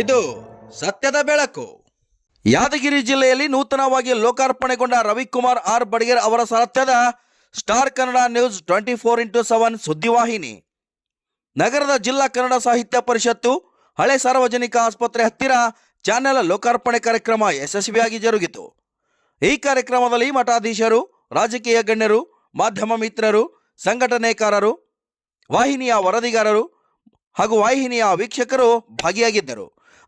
ಇದು ಸತ್ಯದ ಬೆಳಕು. ಯಾದಗಿರಿ ಜಿಲ್ಲೆಯಲ್ಲಿ ನೂತನವಾಗಿ ಲೋಕಾರ್ಪಣೆಗೊಂಡ ರವಿಕುಮಾರ್ ಆರ್ ಬಡಗೇರ್ ಅವರ ಸತ್ಯದ star Kannada news twenty four into seven ಸುದ್ದಿವಾಹಿನಿ. ನಗರದ ಜಿಲ್ಲಾ ಕನ್ನಡ ಸಾಹಿತ್ಯ ಪರಿಷತ್ತು, ಹಳೆ ಸಾರ್ವಜನಿಕ ಆಸ್ಪತ್ರೆ ಹತ್ತಿರ ಚಾನೆಲ್ ಲೋಕಾರ್ಪಣೆ ಕಾರ್ಯಕ್ರಮ ಯಶಸ್ವಿಯಾಗಿ ಜರುಗಿತು. ಈ ಕಾರ್ಯಕ್ರಮದಲ್ಲಿ ಮಠಾಧೀಶರು, ರಾಜಕೀಯ ಗಣ್ಯರು, ಮಾಧ್ಯಮ ಮಿತ್ರರು, ಸಂಘಟನೆಕಾರರು, ವಾಹಿನಿಯ ವರದಿಗಾರರು ಹಾಗೂ ವಾಹಿನಿಯ ವೀಕ್ಷಕರು ಭಾಗಿಯಾಗಿದ್ದರು.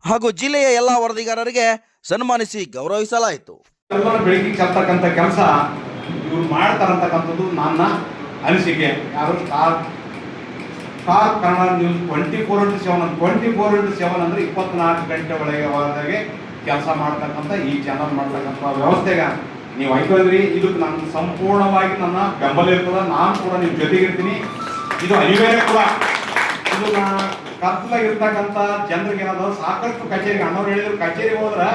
ಹಾಗೂ ಜಿಲ್ಲೆಯ ಎಲ್ಲ ವರದಿಗಾರರಿಗೆ ಸನ್ಮಾನಿಸಿ ಗೌರವಿಸಲಾಯಿತು. ಬೆಳಿಗ್ಗೆ ಕಲ್ತಕ್ಕಂಥ ಕೆಲಸ ಇವ್ರು ಮಾಡ್ತಾರಂತಕ್ಕಂಥದ್ದು ನನ್ನ ಅನಿಸಿಕೆ. ಯಾರು star star Kannada news twenty four into seven twenty four into seven ಅಂದರೆ ಇಪ್ಪತ್ನಾಲ್ಕು ಗಂಟೆ ಒಳಗೆ ಒಳಗೆ ಕೆಲಸ ಮಾಡ್ತಕ್ಕಂಥ ಈ ಚಾನಲ್ ಮಾಡ್ತಕ್ಕಂಥ ವ್ಯವಸ್ಥೆಗೆ ನೀವು ಐಕೊಂಡ್ರಿ ಇದಕ್ಕೆ ನನ್ನ ಸಂಪೂರ್ಣವಾಗಿ ನನ್ನ ಬೆಂಬಲ ಇರ್ತದೆ. ನಾನು ಕೂಡ ನಿಮ್ಮ ಜೊತೆಗಿರ್ತೀನಿ. ಇದು ಅನಿವಾರ್ಯ ಕೂಡ. ಇದು ನಾ ಕತ್ಲಾಗಿರ್ತಕ್ಕಂಥ ಜನರಿಗೆ ಏನದ ಸಾಕಷ್ಟು ಕಚೇರಿಗೆ ಅಣ್ಣವ್ರು ಹೇಳಿದ್ರು ಕಚೇರಿಗೆ ಹೋದ್ರೆ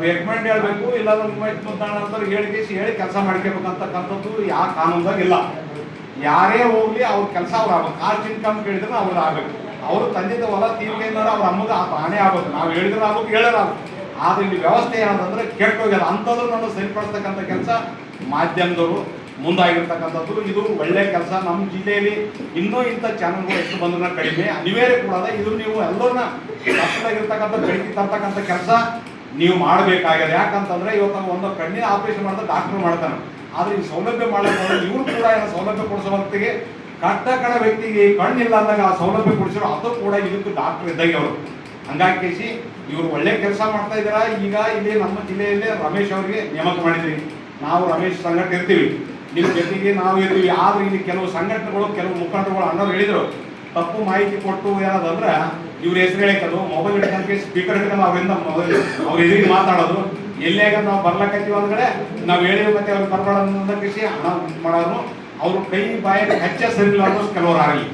ರೆಕಮೆಂಡ್ ಹೇಳ್ಬೇಕು ಇಲ್ಲ ಮುದ್ದಾಣ ಅಂತ ಹೇಳಿ ಹೇಳಿ ಕೆಲಸ ಮಾಡ್ಕೋಬೇಕಂತಕ್ಕಂಥದ್ದು ಯಾವ ಕಾನೂನ್ದಾಗ ಇಲ್ಲ. ಯಾರೇ ಹೋಗ್ಲಿ ಅವ್ರ ಕೆಲಸ ಅವ್ರು ಆಗ್ಬೇಕು. ಕಾಸ್ಟ್ ಇನ್ಕಮ್ ಕೇಳಿದ್ರೆ ಅವ್ರು ಆಗ್ಬೇಕು. ಅವರು ತಂದಿದ್ದ ಹೊಲ ತೀರ್ಕೆಯಿಂದ ಅವ್ರ ಅಮ್ಮದ ಆ ಪ್ರಾಣಿ ಆಗೋದು ನಾವು ಹೇಳಿದ್ರೆ ಆಗ್ಬೇಕು ಆಗ್ಬೇಕು. ಆದ್ರೆ ಇಲ್ಲಿ ವ್ಯವಸ್ಥೆ ಏನಂತಂದ್ರೆ ಕೆಟ್ಟೋಗ್ಯದ ಹೋಗ್ಯದ. ಅಂಥದ್ದನ್ನು ಸರಿಪಡಿಸ್ತಕ್ಕಂಥ ಕೆಲಸ ಮಾಧ್ಯಮದವರು ಮುಂದಾಗಿರ್ತಕ್ಕಂಥದ್ದು. ಇದು ಒಳ್ಳೆ ಕೆಲಸ. ನಮ್ಮ ಜಿಲ್ಲೆಯಲ್ಲಿ ಇನ್ನೂ ಇಂಥ ಚಾನಲ್ಗಳು ಎಷ್ಟು ಬಂದ ಕಡಿಮೆ. ಅನಿವಾರ್ಯ ಕೂಡ ಇದು ನೀವು ಎಲ್ಲರನ್ನ ಕಷ್ಟದಾಗಿರ್ತಕ್ಕಂಥ ಬೆಳಕಿ ತರ್ತಕ್ಕಂಥ ಕೆಲಸ ನೀವು ಮಾಡಬೇಕಾಗಿದೆ. ಯಾಕಂತಂದ್ರೆ ಇವತ್ತು ಒಂದು ಕಣ್ಣಿನ ಆಪರೇಷನ್ ಮಾಡಿದ್ರೆ ಡಾಕ್ಟರ್ ಮಾಡ್ತಾನೆ. ಆದ್ರೆ ಈ ಸೌಲಭ್ಯ ಮಾಡಬೇಕಾದ್ರೆ ಇವರು ಕೂಡ ಏನೋ ಸೌಲಭ್ಯ ಕೊಡಿಸೋ ಹೊತ್ತಿಗೆ ಕಟ್ಟ ವ್ಯಕ್ತಿಗೆ ಕಣ್ಣಿಲ್ಲ ಅಂದಾಗ ಆ ಸೌಲಭ್ಯ ಕೊಡಿಸಿರೋ ಅದು ಕೂಡ ಇದಕ್ಕೆ ಡಾಕ್ಟರ್ ಇದ್ದಂಗೆ ಅವರು. ಹಂಗಾಗಿ ಇವರು ಒಳ್ಳೆ ಕೆಲಸ ಮಾಡ್ತಾ ಇದ್ದೀರಾ? ಈಗ ಇಲ್ಲಿ ನಮ್ಮ ಜಿಲ್ಲೆಯಲ್ಲೇ ರಮೇಶ್ ಅವರಿಗೆ ನೇಮಕ ಮಾಡಿದ್ರಿ ನಾವು ರಮೇಶ್ ಸಂಘಟ ಇರ್ತೀವಿ. ನಿಮ್ಮ ಜೊತೆಗೆ ನಾವು ಇರ್ತೀವಿ. ಆದ್ರೆ ಇಲ್ಲಿ ಕೆಲವು ಸಂಘಟನೆಗಳು, ಕೆಲವು ಮುಖಂಡರುಗಳು ಅಣ್ಣವ್ರು ಹೇಳಿದ್ರು, ತಪ್ಪು ಮಾಹಿತಿ ಕೊಟ್ಟು ಏನದಂದ್ರೆ ಇವ್ರ ಹೆಸರು ಹೇಳಿಕೊಂಡು ಮೊಬೈಲ್ ಹಿಡ್ಕೊಂಡ್ಕೆ ಸ್ಪೀಕರ್ ಹಿಡ್ಕೊಂಡು ಅವರಿಂದ ಅವ್ರ ಎದುರಿಗೆ ಮಾತಾಡೋದು. ಎಲ್ಲಿಯಾಗ ನಾವು ಬರ್ಲಾಕತ್ತೀವಿ ಅಂದ್ರೆ ನಾವು ಹೇಳಿವಿ ಮತ್ತೆ ಅವ್ರು ಬರ್ಬಾರ್ದಿಸಿ ಹಣ ಮಾಡೋದು ಅವ್ರ ಕೈ ಬಾಯಿಗೆ ಹಚ್ಚ ಸರಿಲ್ಲ ಅನ್ನೋದು ಕೆಲವರು ಆಗಲಿ.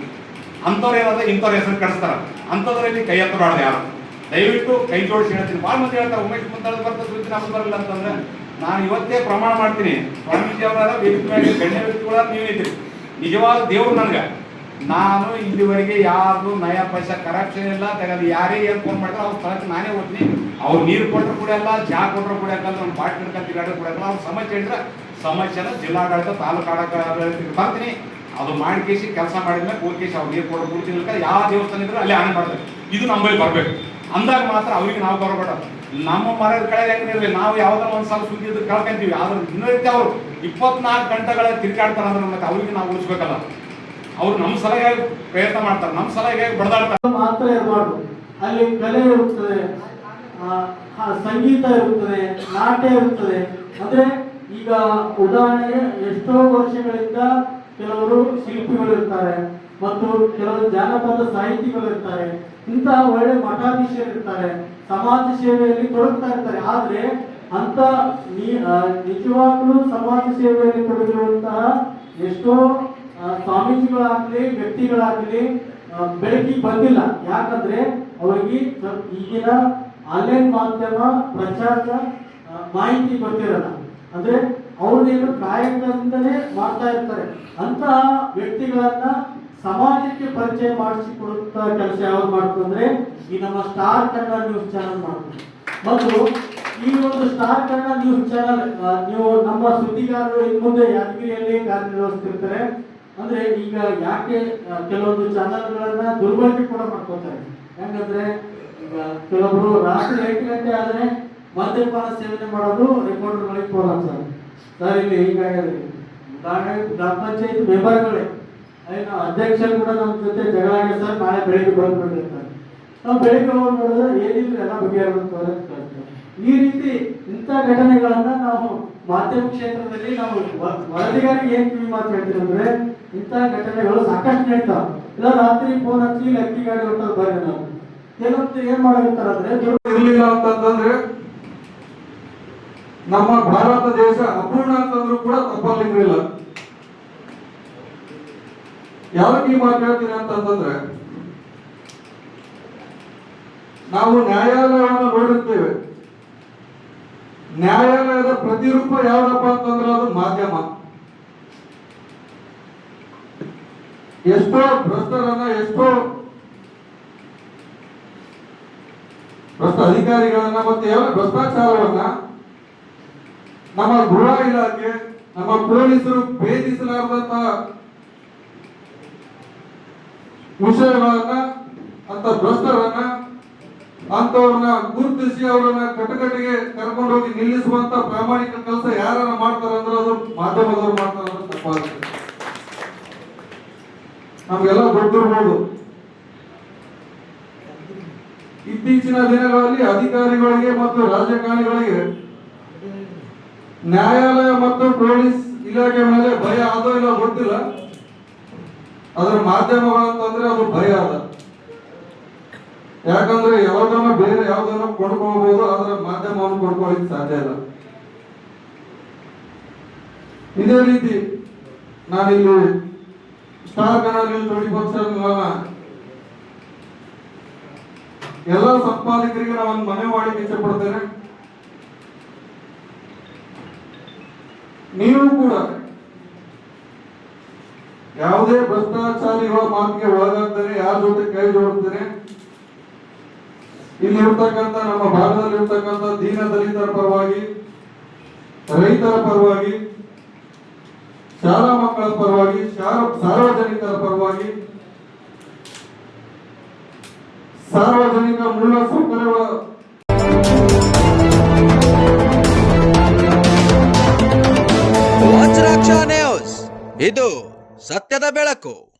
ಅಂಥವ್ರು ಏನಾದ್ರೆ ಇಂಥವ್ರ ಹೆಸರು ಕಳಿಸ್ತಾರ ಅಂಥದ್ರಲ್ಲಿ ಕೈ ಎತ್ತಬಾರ್ದು ಯಾರು. ದಯವಿಟ್ಟು ಕೈ ಜೋಡಿಸಿ ಹೇಳ್ತೀನಿ. ಭಾಳ ಮಂದಿ ಹೇಳ್ತಾರೆ, ಉಮೇಶ್ ಮುಂತಾಳು ಬರ್ತಾ ಸುದ್ದಿ ನಮ್ಗೆ ಬರಲ್ಲ ಅಂತಂದ್ರೆ ನಾನು ಇವತ್ತೇ ಪ್ರಮಾಣ ಮಾಡ್ತೀನಿ. ಸ್ವಾಮೀಜಿ ಅವರ ಮೇಲೆ ಗಣ್ಯ ವ್ಯಕ್ತಿಗಳ ನೀವಿದ್ದೀರಿ ನಿಜವಾದ ದೇವ್ರು ನನಗೆ. ನಾನು ಇಲ್ಲಿವರೆಗೆ ಯಾರು ನಯ ಪೈಸಾ ಕರಪ್ಷನ್ ಇಲ್ಲ, ತೆಗೆದು ಯಾರೇ ಏನು ಫೋನ್ ಮಾಡಿದ್ರೆ ಅವ್ರ ಸ್ಥಳಕ್ಕೆ ನಾನೇ ಹೋಗ್ತೀನಿ. ಅವ್ರು ನೀರು ಕೊಟ್ಟರು ಕುಡಿಯಲ್ಲ ಚಹಾ ಕೊಟ್ಟರು ಕುಡಿಯಲ್ಲ ನಮ್ಮ ಬಾಟ್ ಹಿಡ್ಕೊಂಡು ತಿರುಗಾಡೋ ಕುಡಿಯಲ್ಲ ಅವ್ರ ಸಮಸ್ಯೆ ಹೇಳಿದ್ರೆ ಸಮಸ್ಯೆನ ಜಿಲ್ಲಾಡಳಿತ ತಾಲೂಕು ಆಡಳಿತ ಬರ್ತೀನಿ. ಅದು ಮಾಡಿ ಕೇಸಿ, ಕೆಲಸ ಮಾಡಿದ್ಮೇಲೆ ಹೋಗಿ ಕೇಸಿ, ಅವ್ರು ನೀರು ಕೊಡೋ ಕುಡ್ತೀನಿ. ಯಾವ ದೇವಸ್ಥಾನ ಇದ್ರೆ ಅಲ್ಲಿ ಆನೆ ಮಾಡ್ತಾರೆ. ಇದು ನಮ್ಮಲ್ಲಿ ಬರಬೇಕು. ಅಂದಾಗ ಮಾತ್ರ ಅವ್ರಿಗೆ ನಾವು ಬರಬೇಡ ನಮ್ಮ ಮರದ ಕಡೆ ಹೆಂಗಿರಲಿ ನಾವು ಯಾವ್ದಾರ ಒಂದ್ ಸಲ ಸುದ್ದಿ ಇದ್ದು ಕಳ್ಕೊಂತೀವಿ. ಆದ್ರೆ ದಿನನಿತ್ಯ ಅವ್ರು ಇಪ್ಪತ್ನಾಲ್ಕು ಗಂಟೆಗಳ ತಿರ್ಗಾಡ್ತಾರೆ ಅಂದ್ರೆ ಮತ್ತೆ ಅವ್ರಿಗೆ ನಾವು ಉಳಿಸ್ಬೇಕಲ್ಲ. ಅವ್ರು ನಮ್ಮ ಸಲಗಾಗಿ ಪ್ರಯತ್ನ ಮಾಡ್ತಾರೆ. ನಮ್ಮ ಸಲಗಾಗಿ ಬಡದಾಡ್ತಾರೆ. ಮಾತ್ರ ಇರಬಾರ್ದು. ಅಲ್ಲಿ ಕಲೆ ಇರುತ್ತದೆ ಸಂಗೀತ ಇರುತ್ತದೆ, ನಾಟ್ಯ ಇರುತ್ತದೆ. ಅಂದ್ರೆ ಈಗ ಉದಾಹರಣೆಗೆ ಎಷ್ಟೋ ವರ್ಷಗಳಿಂದ ಕೆಲವರು ಶಿಲ್ಪಿಗಳು ಇರ್ತಾರೆ ಮತ್ತು ಕೆಲವು ಜಾನಪದ ಸಾಹಿತಿಗಳು ಇರ್ತಾರೆ ಇಂತಹ ಒಳ್ಳೆ ಮಠಾಧೀಶರು ಇರ್ತಾರೆ ಸಮಾಜ ಸೇವೆಯಲ್ಲಿ ತೊಡಗ್ತಾ ಇರ್ತಾರೆ. ಆದ್ರೆ ಅಂತ ನಿಜವಾಗ್ಲೂ ಸಮಾಜ ಸೇವೆಯಲ್ಲಿ ತೊಡಗಿರುವಂತಹ ಎಷ್ಟೋ ಸ್ವಾಮೀಜಿಗಳಾಗ್ಲಿ ವ್ಯಕ್ತಿಗಳಾಗ್ಲಿ ಆ, ಬೆಳಕಿಗೆ ಬಂದಿಲ್ಲ. ಯಾಕಂದ್ರೆ ಅವರಿಗೆ ಈಗಿನ ಆನ್ಲೈನ್ ಮಾಧ್ಯಮ ಪ್ರಚಾರದ ಮಾಹಿತಿ ಗೊತ್ತಿರಲ್ಲ ಅಂದ್ರೆ ಅವ್ರನ್ನೇನು ಕಾಯಕದಿಂದಲೇ ಮಾಡ್ತಾ ಇರ್ತಾರೆ. ಅಂತಹ ವ್ಯಕ್ತಿಗಳನ್ನ ಸಮಾಜಕ್ಕೆ ಪರಿಚಯ ಮಾಡಿಸಿಕೊಡುತ್ತ ಕೆಲಸ ಯಾವ್ದು ಮಾಡ್ತಂದ್ರೆ ಈ ನಮ್ಮ ಸ್ಟಾರ್ ಕನ್ನಡ ನ್ಯೂಸ್ ಚಾನಲ್ ಮಾಡ್ತಾರೆ ಮತ್ತು ಈ ಒಂದು ಸ್ಟಾರ್ ಕನ್ನಡ ನ್ಯೂಸ್ ಚಾನಲ್ ನೀವು ನಮ್ಮ ಸುದ್ದಿಗಾರರು ಇನ್ ಮುಂದೆ ಯಾದಗಿರಿಯಲ್ಲಿ ಕಾರ್ಯನಿರ್ವಹಿಸ್ತಿರ್ತಾರೆ. ಅಂದ್ರೆ ಈಗ ಯಾಕೆ ಕೆಲವೊಂದು ಚಾನಲ್ಗಳನ್ನ ದುರ್ಬಳಕೆ ಕೂಡ ಮಾಡ್ಕೊತಾರೆ ಯಾಕಂದ್ರೆ ಈಗ ಕೆಲವೊಬ್ರು ರಾತ್ರಿ ಎಂಟು ಗಂಟೆ ಆದ್ರೆ ಮದ್ಯಪಾನ ಸೇವನೆ ಮಾಡೋದು ರಿಪೋರ್ಟರ್ಗಳಿಗೆ ಫೋನ್ ಹಚ್ತಾರೆ ಸರ್, ಇಲ್ಲಿ ಹೀಗಾಗಿ ಗ್ರಾಮ ಪಂಚಾಯತ್ ಮೆಂಬರ್ಗಳೇ. ಏನು ಅಧ್ಯಕ್ಷರು ಕೂಡ ನಮ್ಮ ಜೊತೆ ಜಗಳ ಸರ್, ನಾಳೆ ಬೆಳಿಗ್ಗೆ ಬಂದ್ಬಿಡ್ರಿ ಅಂತ. ನಾವು ಬೆಳಿಗ್ಗೆ ಹೋಗಿ ನೋಡಿದ್ರೆ ಏನಿಲ್ಲ ಎಲ್ಲ ಬಗೆಹರಿಸ್ತಾರೆ ಅಂತ ಈ ರೀತಿ ಇಂಥ ಘಟನೆಗಳನ್ನ ನಾವು ಮಾಧ್ಯಮ ಕ್ಷೇತ್ರದಲ್ಲಿ ನಾವು ವರದಿಗಾರಿಗೆ ಏನ್ ಕಿವಿ ಮಾತು ಹೇಳ್ತೀವಿ ಅಂದ್ರೆ, ಇಂಥ ಘಟನೆಗಳು ಸಾಕಷ್ಟು ನಡೀತಾವ ಇಲ್ಲ, ರಾತ್ರಿ ಫೋನ್ ಹಚ್ಚಿ ಇಲ್ಲಿ ಅಕ್ಕಿ ಗಾಡಿ ಹೊಟ್ಟೋದು ಬರ್ರಿ ನಾವು. ಕೆಲವೊಂದು ಏನ್ ಮಾಡಿರ್ತಾರಂದ್ರೆ ಇರಲಿಲ್ಲ ಅಂತಂದ್ರೆ ನಮ್ಮ ಭಾರತ ದೇಶ ಅಪೂರ್ಣ ಅಂತಂದ್ರೂ ಕೂಡ ತಪ್ಪಲಿಕ್ಕಿಲ್ಲ ಯಾವಾಗ ಈ ಮಾತಾಡ್ತೀರಾ ಅಂತಂದ್ರೆ, ನಾವು ನ್ಯಾಯಾಲಯವನ್ನು ನೋಡುತ್ತೇವೆ ನ್ಯಾಯಾಲಯದ ಪ್ರತಿರೂಪ ಯಾವ್ದಪ್ಪ ಅಂತಂದ್ರೆ ಅದು ಮಾಧ್ಯಮ. ಎಷ್ಟೋ ಭ್ರಷ್ಟರನ್ನ, ಎಷ್ಟೋ ಅಧಿಕಾರಿಗಳನ್ನ ಮತ್ತೆ ಯಾವ ಭ್ರಷ್ಟಾಚಾರವನ್ನ ನಮ್ಮ ಗೃಹ ಇಲಾಖೆ, ನಮ್ಮ ಪೊಲೀಸರು ಭೇದಿಸಲಾರದಂತ ವಿಷಯಗಳನ್ನ ಅಂತ ಭ್ರಷ್ಟರನ್ನ ಅಂತವ್ರನ್ನ ಗುರುತಿಸಿ ಅವರನ್ನ ಕಟಕಟಿಗೆ ಕರ್ಕೊಂಡು ಹೋಗಿ ನಿಲ್ಲಿಸುವಂತ ಪ್ರಾಮಾಣಿಕ ಕೆಲಸ ಯಾರನ್ನ ಮಾಡ್ತಾರ ಅಂದ್ರೆ ಅದು ಮಾಧ್ಯಮದವರು ಮಾಡ್ತಾರ ತಪ್ಪಾಗುತ್ತೆ. ನಮ್ಗೆಲ್ಲ ಗೊತ್ತಿರ್ಬೋದು. ಇತ್ತೀಚಿನ ದಿನಗಳಲ್ಲಿ ಅಧಿಕಾರಿಗಳಿಗೆ ಮತ್ತು ರಾಜಕಾರಣಿಗಳಿಗೆ ನ್ಯಾಯಾಲಯ ಮತ್ತು ಪೊಲೀಸ್ ಇಲಾಖೆ ಮೇಲೆ ಭಯ ಆದೋ ಇಲ್ಲ ಗೊತ್ತಿಲ್ಲ. ಅದರ ಮಾಧ್ಯಮಗಳು ಅಂತಂದ್ರೆ ಅದು ಭಯ ಅದ. ಯಾಕಂದ್ರೆ ಯಾವ್ದನ್ನ ಬೇರೆ ಯಾವ್ದನ್ನ ಕೊಂಡ್ಕೊಳ್ಬಹುದು ಅದರ ಮಾಧ್ಯಮವನ್ನು ಕೊಂಡ್ಕೊಳ್ಳಿಕ್ ಸಾಧ್ಯ ಇಲ್ಲ. ಇದೇ ರೀತಿ ನಾನಿಲ್ಲಿ ಸ್ಟಾರ್ ಕನ್ನಡ ನ್ಯೂಸ್ ಟ್ವೆಂಟಿ ಎಲ್ಲ ಸಂಪಾದಕರಿಗೆ ನಾನು ಒಂದು ಮನವಿ ಮಾಡಲಿಕ್ಕೆ ಇಚ್ಛೆ ಪಡ್ತೇನೆ ನೀವು ಕೂಡ ಯಾವುದೇ ಭ್ರಷ್ಟಾಚಾರಿಗಳ ಮಾತಿಗೆ ಒಳಗಾಗ್ತಾರೆ, ಯಾರ ಜೊತೆ ಕೈ ಜೋಡಿಸ್ತಾರೆ? ಇಲ್ಲಿ ಇರ್ತಕ್ಕಂಥ ನಮ್ಮ ಭಾಗದಲ್ಲಿ ಇರ್ತಕ್ಕಂಥ ದೀನ ದಲಿತರ ಪರವಾಗಿ, ರೈತರ ಪರವಾಗಿ, ಶಾಲಾ ಮಕ್ಕಳ ಪರವಾಗಿ ಸಾರ್ವಜನಿಕರ ಪರವಾಗಿ, ಸಾರ್ವಜನಿಕ ಮೂಲ ಸೌಕರ್ಯಗಳ ಇದು ಸತ್ಯದ ಬೆಳಕು.